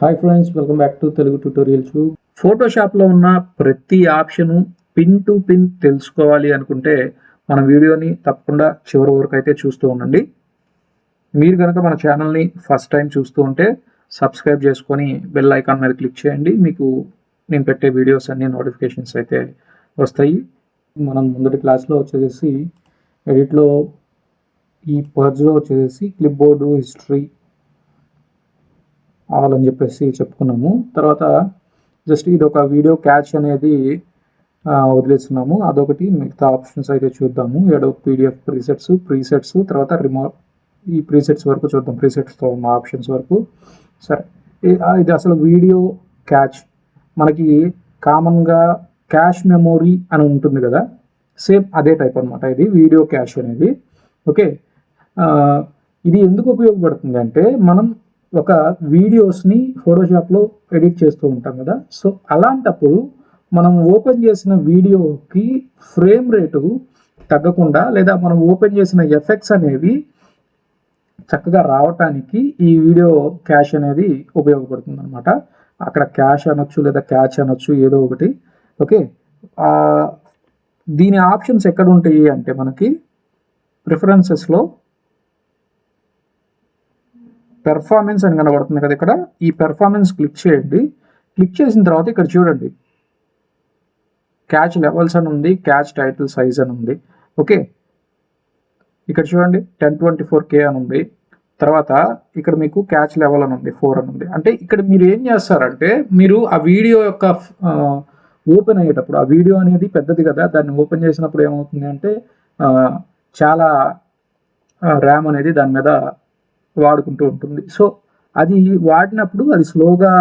Hi friends welcome back to Telugu tutorials ఫోటోషాప్లో ఉన్న ప్రతి option pin to pin తెలుసుకోవాలి అనుకుంటే మన వీడియోని తప్పకుండా చివరి వరకు అయితే చూస్తూ ఉండండి. మీరు కనుక మన ఛానల్ని ఫస్ట్ టైం చూస్తూ ఉంటే సబ్స్క్రైబ్ చేసుకొని బెల్ ఐకాన్ మీద క్లిక్ చేయండి. మీకు నేను పెట్టే వీడియోస్ అన్ని నోటిఫికేషన్స్ అయితే వస్తాయి. మనం ముందటి క్లాస్లో వచ్చేసి ఎడిట్లో ఈ పర్జ్లో వచ్చేసి క్లిప్ బోర్డు హిస్టరీ ఆల్ అని చెప్పేసి చెప్పుకున్నాము. తర్వాత జస్ట్ ఇది ఒక వీడియో క్యాచ్ అనేది వదిలేస్తున్నాము. అదొకటి మిగతా ఆప్షన్స్ అయితే చూద్దాము. ఏడో పీడిఎఫ్ ప్రీసెట్స్ ప్రీసెట్స్ తర్వాత రిమో ఈ ప్రీసెట్స్ వరకు చూద్దాం. ప్రీసెట్స్తో ఉన్న ఆప్షన్స్ వరకు. సరే. ఇది అసలు వీడియో క్యాచ్ మనకి కామన్గా క్యాష్ మెమొరీ అని ఉంటుంది కదా? సేమ్ అదే టైప్ అనమాట ఇది వీడియో క్యాష్ అనేది. ఓకే. ఇది ఎందుకు ఉపయోగపడుతుంది అంటే మనం ఒక వీడియోస్ని ఫోటోషాప్లో ఎడిట్ చేస్తూ ఉంటాం కదా. సో అలాంటప్పుడు మనం ఓపెన్ చేసిన వీడియోకి ఫ్రేమ్ రేటు తగ్గకుండా లేదా మనం ఓపెన్ చేసిన ఎఫెక్ట్స్ అనేవి చక్కగా రావటానికి ఈ వీడియో క్యాష్ అనేది ఉపయోగపడుతుంది అనమాట అక్కడ క్యాష్ అనొచ్చు లేదా క్యాచ్ అనొచ్చు ఏదో ఒకటి. ఓకే? దీని ఆప్షన్స్ ఎక్కడ ఉంటాయి అంటే మనకి ప్రిఫరెన్సెస్లో పెర్ఫార్మెన్స్ అని కనబడుతుంది కదా ఇక్కడ. ఈ పెర్ఫార్మెన్స్ క్లిక్ చేయండి. క్లిక్ చేసిన తర్వాత ఇక్కడ చూడండి. క్యాచ్ లెవెల్స్ అని ఉంది క్యాచ్ టైటిల్ సైజ్ అని ఉంది. ఓకే ఇక్కడ చూడండి టెన్ ట్వంటీ ఫోర్ కే అని ఉంది. తర్వాత ఇక్కడ మీకు క్యాచ్ లెవెల్ అని ఉంది ఫోర్ అని ఉంది. అంటే ఇక్కడ మీరు ఏం చేస్తారంటే మీరు ఆ వీడియో యొక్క ఓపెన్ అయ్యేటప్పుడు ఆ వీడియో అనేది పెద్దది కదా దాన్ని ఓపెన్ చేసినప్పుడు ఏమవుతుంది అంటే చాలా ర్యామ్ అనేది దాని మీద వాడుకుంటూ ఉంటుంది. సో అది వాడినప్పుడు అది స్లోగా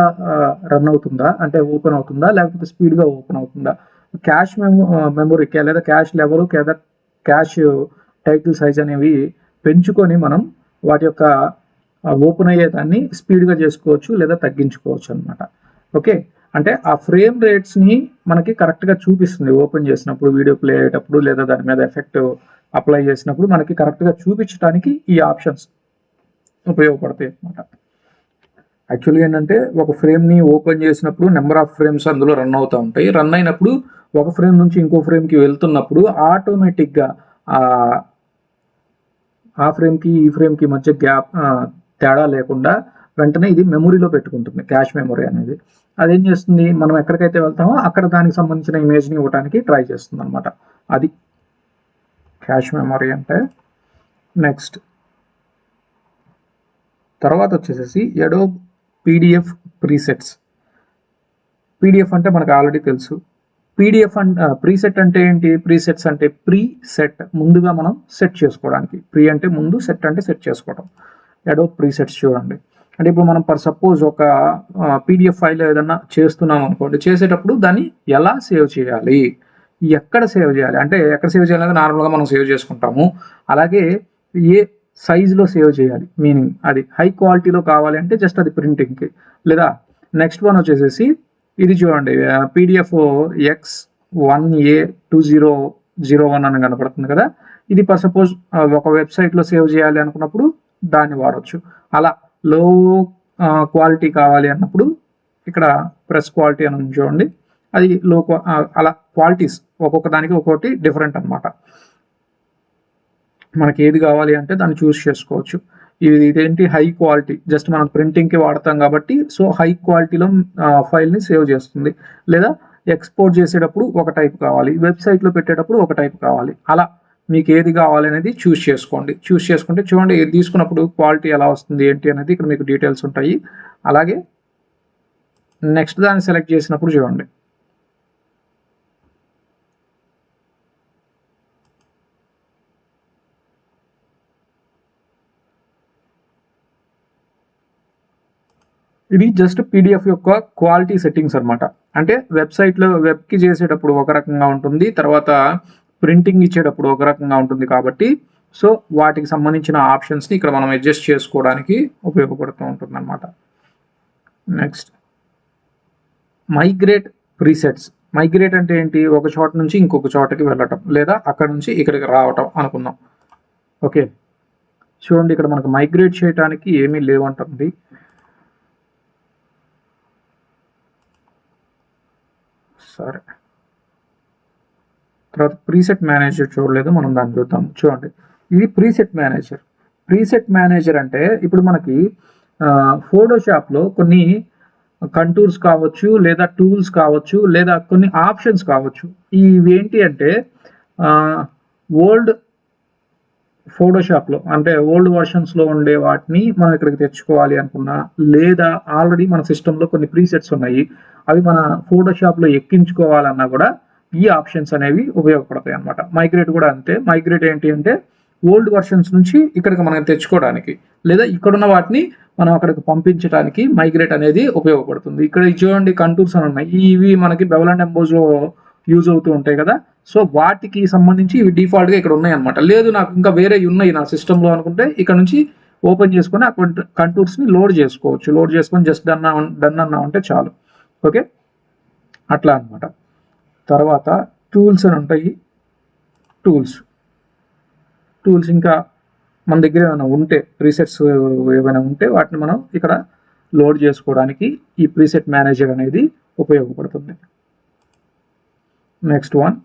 రన్ అవుతుందా? అంటే ఓపెన్ అవుతుందా? లేకపోతే స్పీడ్గా ఓపెన్ అవుతుందా? క్యాష్ మెమో మెమొరీ లేదా క్యాష్ లెవెల్ లేదా క్యాష్ టైటిల్ సైజ్ అనేవి పెంచుకొని మనం వాటి యొక్క ఓపెన్ అయ్యేదాన్ని స్పీడ్గా చేసుకోవచ్చు లేదా తగ్గించుకోవచ్చు అనమాట ఓకే? అంటే ఆ ఫ్రేమ్ రేట్స్ని మనకి కరెక్ట్గా చూపిస్తుంది. ఓపెన్ చేసినప్పుడు వీడియో ప్లే అయ్యేటప్పుడు లేదా దాని మీద ఎఫెక్ట్ అప్లై చేసినప్పుడు మనకి కరెక్ట్గా చూపించడానికి ఈ ఆప్షన్స్ ఉపయోగపడతాయి అనమాట యాక్చువల్గా ఏంటంటే ఒక ఫ్రేమ్ని ఓపెన్ చేసినప్పుడు నెంబర్ ఆఫ్ ఫ్రేమ్స్ అందులో రన్ అవుతూ ఉంటాయి. రన్ అయినప్పుడు ఒక ఫ్రేమ్ నుంచి ఇంకో ఫ్రేమ్కి వెళ్తున్నప్పుడు ఆటోమేటిక్గా ఆ ఫ్రేమ్కి ఈ ఫ్రేమ్కి మధ్య గ్యాప్ తేడా లేకుండా వెంటనే ఇది మెమొరీలో పెట్టుకుంటుంది క్యాష్ మెమొరీ అనేది. అదేం చేస్తుంది? మనం ఎక్కడికైతే వెళ్తామో అక్కడ దానికి సంబంధించిన ఇమేజ్ని ఇవ్వడానికి ట్రై చేస్తుంది అనమాట అది. క్యాష్ మెమొరీ అంటే నెక్స్ట్. తర్వాత వచ్చేసేసి ఎడో పీడిఎఫ్ ప్రీసెట్స్ పీడిఎఫ్ అంటే మనకు ఆల్రెడీ తెలుసు. పీడిఎఫ్ అండ్ ప్రీసెట్ అంటే ఏంటి? ప్రీసెట్స్ అంటే ప్రీ సెట్ ముందుగా మనం సెట్ చేసుకోవడానికి. ప్రీ అంటే ముందు సెట్ అంటే సెట్ చేసుకోవడం ఎడో ప్రీసెట్స్ చూడండి. అంటే ఇప్పుడు మనం పర్ సపోజ్ ఒక పీడిఎఫ్ ఫైల్ ఏదన్నా చేస్తున్నాం అనుకోండి చేసేటప్పుడు దాన్ని ఎలా సేవ్ చేయాలి? ఎక్కడ సేవ్ చేయాలి? అంటే ఎక్కడ సేవ్ చేయాలి అనేది నార్మల్గా మనం సేవ్ చేసుకుంటాము. అలాగే ఏ సైజులో సేవ్ చేయాలి. మీనింగ్ అది హై క్వాలిటీలో కావాలి అంటే జస్ట్ అది ప్రింటింగ్కి లేదా నెక్స్ట్ వన్ వచ్చేసేసి ఇది చూడండి PDF X one A two zero zero one అని కనపడుతుంది కదా. ఇది ఫర్ సపోజ్ ఒక వెబ్సైట్లో సేవ్ చేయాలి అనుకున్నప్పుడు దాన్ని వాడవచ్చు అలా లో క్వాలిటీ కావాలి అన్నప్పుడు ఇక్కడ ప్రెస్ క్వాలిటీ అని చూడండి. అది లో అలా క్వాలిటీస్ ఒక్కొక్క దానికి ఒక్కొక్కటి డిఫరెంట్ అనమాట మనకి ఏది కావాలి అంటే దాన్ని చూస్ చేసుకోవచ్చు. ఇది ఇదేంటి? High quality. జస్ట్ మనం ప్రింటింగ్కి వాడతాం కాబట్టి సో హై క్వాలిటీలో ఫైల్ని సేవ్ చేస్తుంది. లేదా ఎక్స్పోర్ట్ చేసేటప్పుడు ఒక టైప్ కావాలి. వెబ్సైట్లో పెట్టేటప్పుడు ఒక టైప్ కావాలి. అలా మీకు ఏది కావాలి అనేది చూస్ చేసుకోండి. చూస్ చేసుకుంటే చూడండి ఏది తీసుకున్నప్పుడు క్వాలిటీ ఎలా వస్తుంది ఏంటి అనేది ఇక్కడ మీకు డీటెయిల్స్ ఉంటాయి. అలాగే నెక్స్ట్ దాన్ని సెలెక్ట్ చేసినప్పుడు చూడండి. ఇది జస్ట్ పీడిఎఫ్ యొక్క క్వాలిటీ సెట్టింగ్స్ అనమాట అంటే వెబ్సైట్లో వెబ్కి చేసేటప్పుడు ఒక రకంగా ఉంటుంది తర్వాత ప్రింటింగ్ ఇచ్చేటప్పుడు ఒక రకంగా ఉంటుంది కాబట్టి సో వాటికి సంబంధించిన ఆప్షన్స్ని ఇక్కడ మనం అడ్జస్ట్ చేసుకోవడానికి ఉపయోగపడుతూ ఉంటుంది అనమాట నెక్స్ట్ మైగ్రేట్ ప్రీసెట్స్ మైగ్రేట్ అంటే ఏంటి? ఒక చోట నుంచి ఇంకొక చోటకి వెళ్ళటం లేదా అక్కడ నుంచి ఇక్కడికి రావటం అనుకుందాం. ఓకే చూడండి ఇక్కడ మనకు మైగ్రేట్ చేయడానికి ఏమీ లేవంటుంది. సరే. తర్వాత ప్రీసెట్ మేనేజర్ చూడలేదు మనం దాన్ని చూద్దాం. చూడండి ఇది ప్రీసెట్ మేనేజర్. ప్రీసెట్ మేనేజర్ అంటే ఇప్పుడు మనకి ఫోటోషాప్లో కొన్ని కంటూర్స్ కావచ్చు లేదా టూల్స్ కావచ్చు లేదా కొన్ని ఆప్షన్స్ కావచ్చు. ఇవి ఏంటి అంటే ఓల్డ్ ఫోటోషాప్లో అంటే ఓల్డ్ వర్షన్స్లో ఉండే వాటిని మనం ఇక్కడికి తెచ్చుకోవాలి అనుకున్నా లేదా ఆల్రెడీ మన సిస్టంలో కొన్ని ప్రీసెట్స్ ఉన్నాయి అవి మన ఫోటోషాప్లో ఎక్కించుకోవాలన్నా కూడా ఈ ఆప్షన్స్ అనేవి ఉపయోగపడతాయి అనమాట మైగ్రేట్ కూడా అంతే. మైగ్రేట్ ఏంటి అంటే ఓల్డ్ వర్షన్స్ నుంచి ఇక్కడికి మనం తెచ్చుకోవడానికి లేదా ఇక్కడున్న వాటిని మనం అక్కడికి పంపించడానికి మైగ్రేట్ అనేది ఉపయోగపడుతుంది. ఇక్కడ చూడండి కంటూర్స్ అని ఉన్నాయి. ఇవి మనకి బెవల్ అండ్ ఎంబోజ్లో యూజ్ అవుతూ ఉంటాయి కదా. సో వాటికి సంబంధించి ఇవి డిఫాల్ట్గా ఇక్కడ ఉన్నాయి అనమాట లేదు నాకు ఇంకా వేరే ఉన్నాయి నా సిస్టంలో అనుకుంటే ఇక్కడ నుంచి ఓపెన్ చేసుకొని ఆ కంటూర్స్ని లోడ్ చేసుకోవచ్చు. లోడ్ చేసుకొని జస్ట్ డన్ డన్ అన్నా ఉంటే చాలు. ఓకే అట్లా అనమాట తర్వాత టూల్స్ అని ఉంటాయి. టూల్స్ టూల్స్ ఇంకా మన దగ్గర ఏమైనా ఉంటే ప్రీసెట్స్ ఏమైనా ఉంటే వాటిని మనం ఇక్కడ లోడ్ చేసుకోవడానికి ఈ ప్రీసెట్ మేనేజర్ అనేది ఉపయోగపడుతుంది. నెక్స్ట్ వన్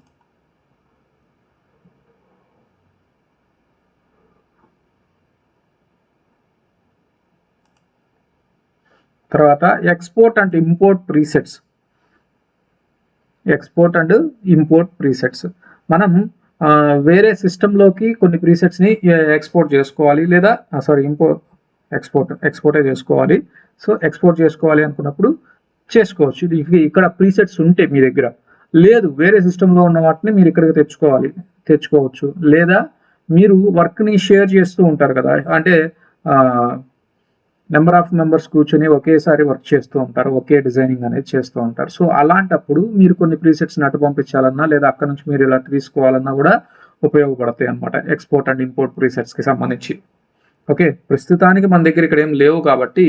తర్వాత export and import presets export and import presets మనం వేరే సిస్టంలోకి కొన్ని ప్రీసెట్స్ని ఎక్స్పోర్ట్ చేసుకోవాలి లేదా సారీ ఇంపో ఎక్స్పోర్ట్ ఎక్స్పోర్టే చేసుకోవాలి. సో ఎక్స్పోర్ట్ చేసుకోవాలి అనుకున్నప్పుడు చేసుకోవచ్చు. ఇది ఇక్కడ ప్రీసెట్స్ ఉంటే మీ దగ్గర. లేదు వేరే సిస్టంలో ఉన్న వాటిని మీరు ఇక్కడికి తెచ్చుకోవాలి తెచ్చుకోవచ్చు. లేదా మీరు వర్క్ని షేర్ చేస్తూ ఉంటారు కదా. అంటే నెంబర్ ఆఫ్ మెంబర్స్ కూర్చొని ఒకేసారి వర్క్ చేస్తూ ఉంటారు ఒకే డిజైనింగ్ అనేది చేస్తూ ఉంటారు. సో అలాంటప్పుడు మీరు కొన్ని ప్రీసెట్స్ నట్టు పంపించాలన్నా లేదా అక్కడ నుంచి మీరు ఇలా తీసుకోవాలన్నా కూడా ఉపయోగపడతాయి అనమాట ఎక్స్పోర్ట్ అండ్ ఇంపోర్ట్ ప్రీసెట్స్కి సంబంధించి. ఓకే ప్రస్తుతానికి మన దగ్గర ఇక్కడ ఏం లేవు కాబట్టి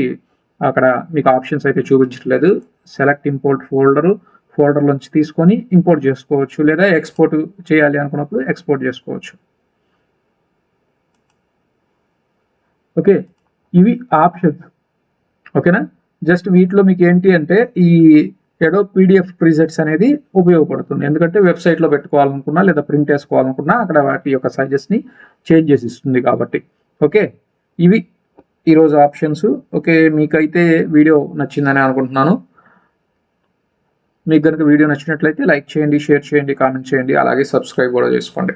అక్కడ మీకు ఆప్షన్స్ అయితే చూపించట్లేదు. సెలెక్ట్ ఇంపోర్ట్ ఫోల్డరు ఫోల్డర్ నుంచి తీసుకొని ఇంపోర్ట్ చేసుకోవచ్చు లేదా ఎక్స్పోర్ట్ చేయాలి అనుకున్నప్పుడు ఎక్స్పోర్ట్ చేసుకోవచ్చు. ఓకే ఇవి ఆప్షన్స్. ఓకేనా? జస్ట్ వీటిలో మీకు ఏంటి అంటే ఈ ఎడో పీడిఎఫ్ ప్రీసెట్స్ అనేది ఉపయోగపడుతుంది. ఎందుకంటే వెబ్సైట్లో పెట్టుకోవాలనుకున్నా లేదా ప్రింట్ వేసుకోవాలనుకున్నా అక్కడ వాటి యొక్క సైజెస్ని చేంజ్ చేసి ఇస్తుంది కాబట్టి. ఓకే? ఇవి ఈరోజు ఆప్షన్స్. ఓకే? మీకైతే వీడియో నచ్చిందని అనుకుంటున్నాను. మీకు కనుక వీడియో నచ్చినట్లయితే లైక్ చేయండి షేర్ చేయండి కామెంట్ చేయండి అలాగే సబ్స్క్రైబ్ కూడా చేసుకోండి.